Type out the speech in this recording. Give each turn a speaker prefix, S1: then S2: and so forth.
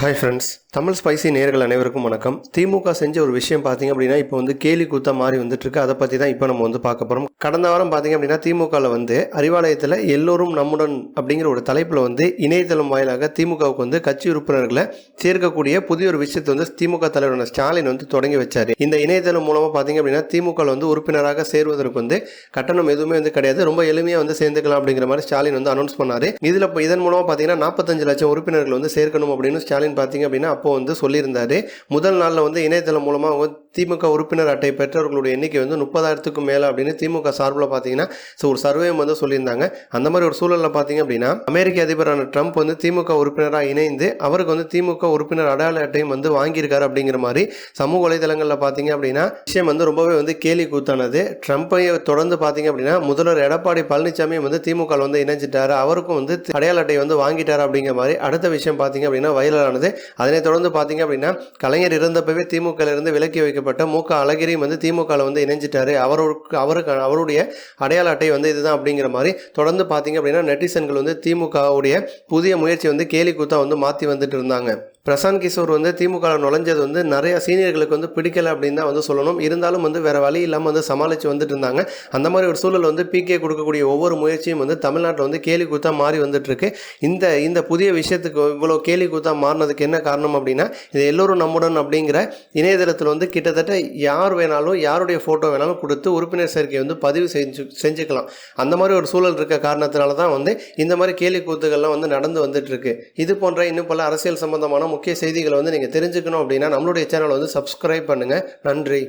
S1: Hi friends Tamil spicy நேர்கள் அனைவருக்கும் வணக்கம். திமுக செஞ்ச ஒரு விஷயம் பார்த்தீங்க அப்படின்னா இப்போ வந்து கேலி கூத்தா மாறி வந்துட்டு அதை பற்றி தான் இப்போ நம்ம வந்து பார்க்க போகிறோம் கடந்த வாரம் பார்த்தீங்க அப்படின்னா திமுகவில் வந்து அறிவாலயத்தில் எல்லோரும் நம்முடன் அப்படிங்கிற ஒரு தலைப்பில் வந்து இணையதளம் வாயிலாக திமுகவுக்கு வந்து கட்சி உறுப்பினர்களை சேர்க்கக்கூடிய புதிய ஒரு விஷயத்தை வந்து திமுக தலைவரான ஸ்டாலின் வந்து தொடங்கி வச்சார். இந்த இணையதளம் மூலமாக பார்த்தீங்க அப்படின்னா திமுகவில் வந்து உறுப்பினராக சேருவதற்கு வந்து கட்டணம் எதுவுமே வந்து கிடையாது. ரொம்ப எளிமையாக வந்து சேர்ந்துக்கலாம் அப்படிங்கிற மாதிரி ஸ்டாலின் வந்து அனௌன்ஸ் பண்ணார். இதில் இப்போ இதன் மூலமாக பார்த்தீங்கன்னா நாற்பத்தஞ்சு லட்சம் உறுப்பினர்கள் வந்து சேர்க்கணும் அப்படின்னு ஸ்டாலின் பார்த்தீங்க அப்படின்னா அப்போ வந்து சொல்லியிருந்தாரு. முதல் நாளில் வந்து இணையதளம் மூலமாக திமுக உறுப்பினர் அட்டை பெற்றவர்களுடைய எண்ணிக்கை வந்து முப்பதாயிரத்துக்கும் மேலே அப்படின்னு திமுக சார்பில் பார்த்தீங்கன்னா ஸோ ஒரு சர்வே வந்து சொல்லியிருந்தாங்க. அந்த மாதிரி ஒரு சூழலில் பார்த்தீங்க அப்படின்னா அமெரிக்க அதிபரான ட்ரம்ப் வந்து திமுக உறுப்பினராக இணைந்து அவருக்கு வந்து திமுக உறுப்பினர் அடையாள அட்டையும் வந்து வாங்கியிருக்காரு அப்படிங்கிற மாதிரி சமூக வலைதளங்களில் பார்த்தீங்க அப்படின்னா விஷயம் வந்து ரொம்பவே வந்து கேலி கூத்தானது. ட்ரம்ப்பை தொடர்ந்து பார்த்தீங்க அப்படின்னா முதல்வர் எடப்பாடி பழனிசாமி வந்து திமுக வந்து இணைஞ்சிட்டாரு. அவருக்கும் வந்து அடையாள அட்டை வந்து வாங்கிட்டார் அப்படிங்கிற மாதிரி அடுத்த விஷயம் பார்த்தீங்க அப்படின்னா வைரலானது அதனைத் தொடர்ந்து பார்த்தீங்க அப்படின்னா கலைஞர் இருந்தப்பவே திமுக இருந்து விலக்கி அறிவிக்கப்பட்ட மு க. அழகிரியும் வந்து திமுகவில் வந்து இணைஞ்சிட்டாரு. அவருக்கு அவருக்கு அவருடைய அடையாள அட்டை வந்து இதுதான் அப்படிங்கிற மாதிரி தொடர்ந்து பார்த்தீங்க அப்படின்னா நெட்டிசன்கள் வந்து திமுகவுடைய புதிய முயற்சி வந்து கேலி கூத்தா வந்து மாற்றி வந்துட்டு இருந்தாங்க. பிரசாந்த் கிஷோர் வந்து திமுக நுழைஞ்சது வந்து நிறைய சீனியர்களுக்கு வந்து பிடிக்கல அப்படின்னு தான் வந்து சொல்லணும். இருந்தாலும் வந்து வேற வழி இல்லாமல் வந்து சமாளித்து வந்துட்டு இருந்தாங்க. அந்த மாதிரி ஒரு சூழல் வந்து பிகே கொடுக்கக்கூடிய ஒவ்வொரு முயற்சியும் வந்து தமிழ்நாட்டில் வந்து கேலி கூத்தா மாறி வந்துட்டு இருக்கு இந்த இந்த புதிய விஷயத்துக்கு இவ்வளோ கேலி கூத்தா மாறினதுக்கு என்ன காரணம் அப்படின்னா இது எல்லோரும் நம்முடன் அப்படிங்கிற இணையதளத்தில் வந்து கிட்டத்தட்ட யார் வேணாலும் யாருடைய ஃபோட்டோ வேணாலும் கொடுத்து உறுப்பினர் சேர்க்கையை வந்து பதிவு செஞ்சு செஞ்சுக்கலாம். அந்த மாதிரி ஒரு சூழல் இருக்க காரணத்தினால தான் வந்து இந்த மாதிரி கேலி கூத்துகள்லாம் வந்து நடந்து வந்துட்டு இருக்கு இது போன்ற இன்னும் பல அரசியல் சம்பந்தமான முக்கிய செய்திகளை வந்து நீங்கள் தெரிஞ்சுக்கணும் அப்படின்னா நம்மளுடைய சேனலை வந்து சப்ஸ்கிரைப் பண்ணுங்கள் நன்றி.